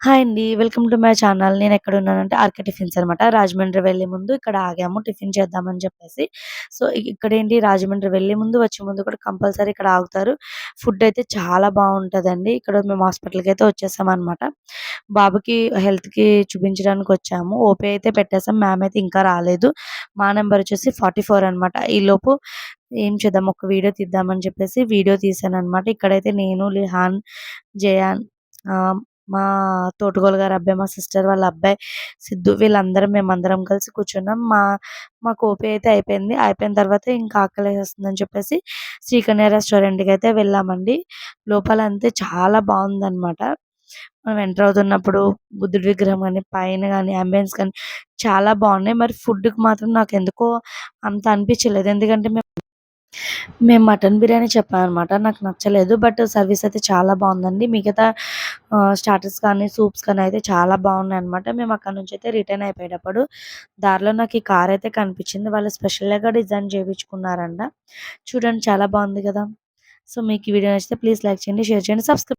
Hi అండి. Welcome to my channel. నేను ఎక్కడున్నాను అంటే ఆర్‌కే టిఫిన్స్ అనమాట. రాజమండ్రి వెళ్ళే ముందు ఇక్కడ ఆగాము టిఫిన్ చేద్దామని చెప్పేసి. సో, ఇక్కడేంటి రాజమండ్రి వెళ్ళే ముందు, వచ్చే ముందు కూడా కంపల్సరీ ఇక్కడ ఆగుతారు. ఫుడ్ అయితే చాలా బాగుంటుందండి ఇక్కడ మేము హాస్పిటల్‌కైతే వచ్చేసామనమాట. బాబుకి హెల్త్‌కి చూపించడానికొచ్చాము. ఓపీ అయితే పెట్టేసాం. మ్యామ్ అయితే ఇంకా రాలేదు. మా నెంబర్ వచ్చేసి 44 అనమాట. ఈలోపు ఏం చేద్దాం ఒక వీడియో తీద్దామని చెప్పేసి వీడియో తీసాను అనమాట ఇక్కడైతే నేను, లిహాన్, జయాన్ మా తోటగోలు గారి అబ్బాయి, మా సిస్టర్ వాళ్ళ అబ్బాయి, సిద్ధు వీళ్ళందరం మేమందరం కలిసి కూర్చున్నాం. మా మాకు కోపి అయితే అయిపోయింది. అయిపోయిన తర్వాత ఇంకా ఆకలేసేస్తుందని చెప్పేసి శ్రీకన్య రెస్టారెంట్‌కైతే వెళ్ళామండి. లోపల అంతే చాలా బాగుందన్నమాట మనం ఎంటర్ అవుతున్నప్పుడు బుద్ధుడి విగ్రహం కానీ పైన కానీ అంబియన్స్ కానీ చాలా బాగున్నాయి మరి ఫుడ్‌కి మాత్రం నాకు ఎందుకో అంత అనిపించలేదు. ఎందుకంటే మేము మేము మటన్ బిర్యానీ చెప్పామనమాట. నాకు నచ్చలేదు. బట్ సర్వీస్ అయితే చాలా బాగుందండి మిగతా స్టార్టర్స్ కానీ, సూప్స్ కానీ అయితే చాలా బాగున్నాయి అనమాట మేము అక్కడ నుంచి అయితే రిటర్న్ అయిపోయేటప్పుడు దారిలో నాకు ఈ కార్ అయితే కనిపించింది. వాళ్ళు స్పెషల్‌గా డిజైన్ చేయించుకున్నారంట చూడండి చాలా బాగుంది కదా! సో, మీకు ఈ వీడియో నచ్చితే ప్లీజ్ లైక్ చేయండి, షేర్ చేయండి, సబ్స్క్రైబ్